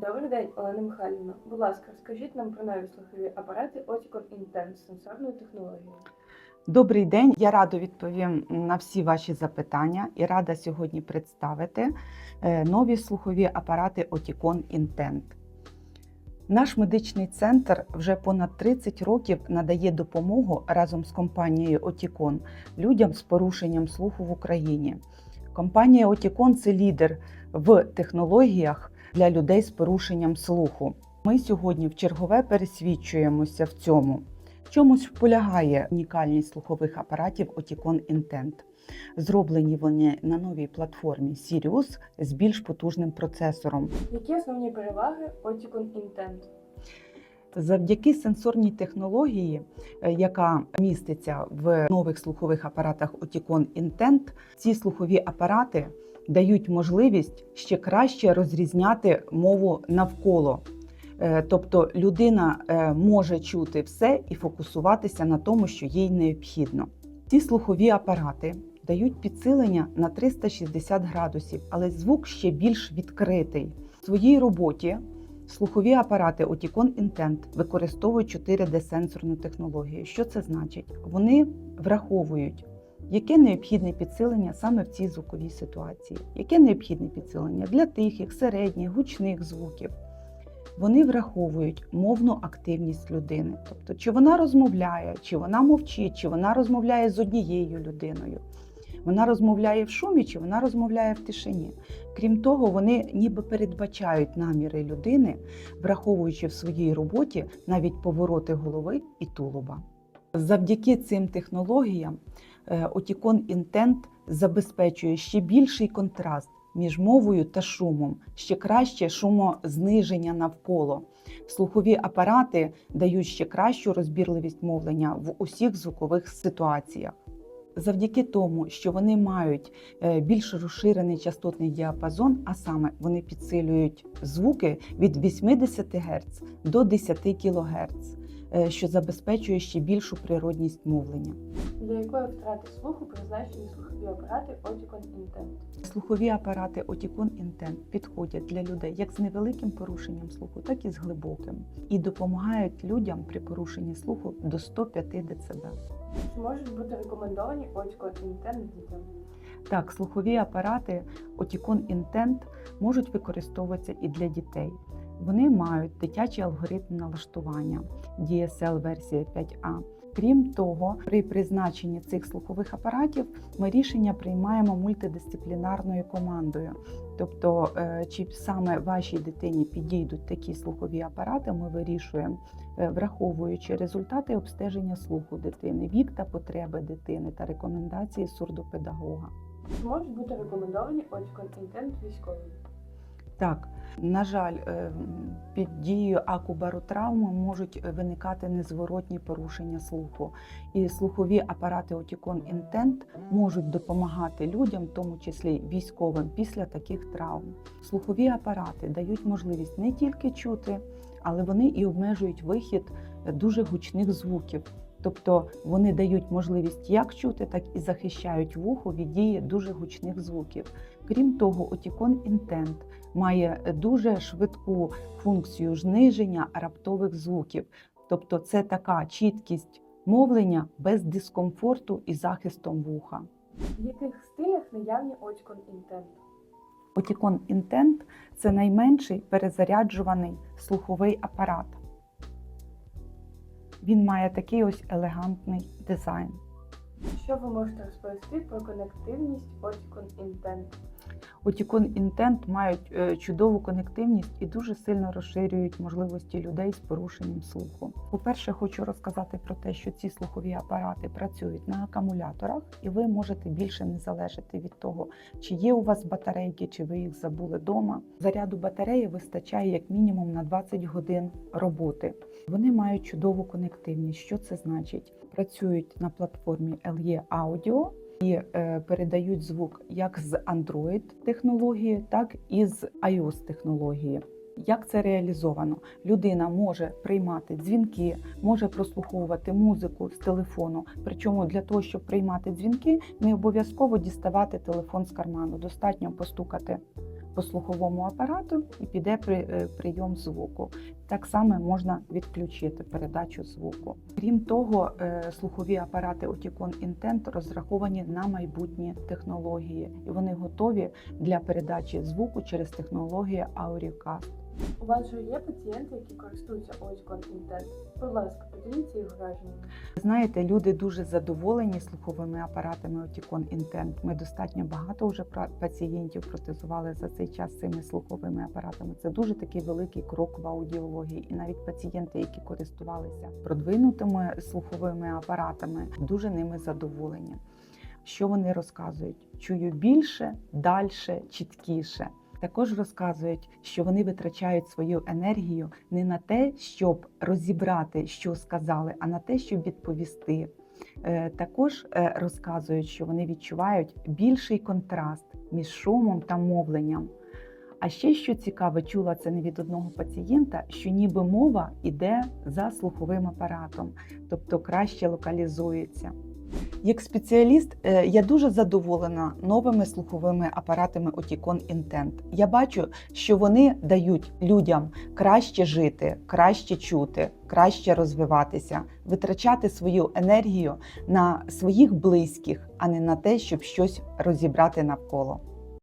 Добрий день, Олена Михайлівна. Будь ласка, розкажіть нам про нові слухові апарати Oticon Intense з сенсорною технологією. Добрий день. Я радо відповім на всі ваші запитання і рада сьогодні представити е, нові слухові апарати Oticon Intent. Наш медичний центр вже понад 30 років надає допомогу разом з компанією Oticon людям з порушенням слуху в Україні. Компанія Oticon – це лідер в технологіях для людей з порушенням слуху. Ми сьогодні в чергове пересвідчуємося в цьому. В чому ж полягає унікальність слухових апаратів Oticon Intent? Зроблені вони на новій платформі Sirius з більш потужним процесором. Які основні переваги Oticon Intent? Завдяки сенсорній технології, е, яка міститься в нових слухових апаратах Oticon Intent, ці слухові апарати дають можливість ще краще розрізняти мову навколо. Е, Тобто людина е, може чути все і фокусуватися на тому, що їй необхідно. Ці слухові апарати дають підсилення на 360 градусів, але звук ще більш відкритий. В своїй роботі слухові апарати Oticon Intent використовують 4D-сенсорну технологію. Що це значить? Вони враховують, яке необхідне підсилення саме в цій звуковій ситуації, яке необхідне підсилення для тихих, середніх, гучних звуків. Вони враховують мовну активність людини, тобто чи вона розмовляє, чи вона мовчить, чи вона розмовляє з однією людиною. Вона розмовляє в шумі, чи вона розмовляє в тишині. Крім того, вони ніби передбачають наміри людини, враховуючи в своїй роботі навіть повороти голови і тулуба. Завдяки цим технологіям е, Oticon Intent забезпечує ще більший контраст між мовою та шумом, ще краще шумозниження навколо. Слухові апарати дають ще кращу розбірливість мовлення в усіх звукових ситуаціях. Завдяки тому, що вони мають е, більш розширений частотний діапазон, а саме вони підсилюють звуки від 80 Гц до 10 кГц, що забезпечує ще більшу природність мовлення. Для якої втрати слуху призначені слухові апарати Oticon Intent? Слухові апарати Oticon Intent підходять для людей як з невеликим порушенням слуху, так і з глибоким, і допомагають людям при порушенні слуху до 105 дБ. Чи можуть бути рекомендовані Oticon Intent дітям? Так, слухові апарати Oticon Intent можуть використовуватися і для дітей. Вони мають дитячий алгоритм налаштування DSL версія 5A. Крім того, при призначенні цих слухових апаратів ми рішення приймаємо мультидисциплінарною командою. Тобто, е, чи саме вашій дитині підійдуть такі слухові апарати, ми вирішуємо, е, враховуючи результати обстеження слуху дитини, вік та потреби дитини та рекомендації сурдопедагога. Можуть бути рекомендовані Oticon Intent військовим? Так, на жаль, е, під дією акубаротравми можуть виникати незворотні порушення слуху. І слухові апарати Oticon Intent можуть допомагати людям, в тому числі військовим, після таких травм. Слухові апарати дають можливість не тільки чути, але вони і обмежують вихід дуже гучних звуків. Тобто вони дають можливість як чути, так і захищають вухо від дії дуже гучних звуків. Крім того, Oticon Intent має дуже швидку функцію зниження раптових звуків. Тобто це така чіткість мовлення без дискомфорту і захистом вуха. В яких стилях наявні Oticon Intent? Oticon Intent – це найменший перезаряджуваний слуховий апарат. Він має такий ось елегантний дизайн. Що ви можете розповісти про конективність Oticon Intent? Oticon Intent мають е, чудову конективність і дуже сильно розширюють можливості людей з порушенням слуху. По-перше, хочу розказати про те, що ці слухові апарати працюють на акумуляторах, і ви можете більше не залежати від того, чи є у вас батарейки, чи ви їх забули вдома. Заряду батареї вистачає як мінімум на 20 годин роботи. Вони мають чудову конективність. Що це значить? Працюють на платформі LE Audio і е, передають звук як з Android технології, так і з iOS технології. Як це реалізовано? Людина може приймати дзвінки, може прослуховувати музику з телефону. Причому для того, щоб приймати дзвінки, не обов'язково діставати телефон з карману. Достатньо постукати по слуховому апарату і піде при, е, прийом звуку. Так само можна відключити передачу звуку. Крім того, е, слухові апарати Oticon Intent розраховані на майбутні технології, і вони готові для передачі звуку через технологію Auricast. У вас же є пацієнти, які користуються Oticon Intent? Будь ласка, поділіться їх враженнями. Знаєте, люди дуже задоволені слуховими апаратами Oticon Intent. Ми достатньо багато вже пацієнтів протезували за цей час цими слуховими апаратами. Це дуже такий великий крок в аудіології. І навіть пацієнти, які користувалися продвинутими слуховими апаратами, дуже ними задоволені. Що вони розказують? Чую більше, дальше, чіткіше. Також розказують, що вони витрачають свою енергію не на те, щоб розібрати, що сказали, а на те, щоб відповісти. Е, Також е, розказують, що вони відчувають більший контраст між шумом та мовленням. А ще що цікаве, чула це не від одного пацієнта, що ніби мова йде за слуховим апаратом, тобто краще локалізується. Як спеціаліст, е, я дуже задоволена новими слуховими апаратами Oticon Intent. Я бачу, що вони дають людям краще жити, краще чути, краще розвиватися, витрачати свою енергію на своїх близьких, а не на те, щоб щось розібрати навколо.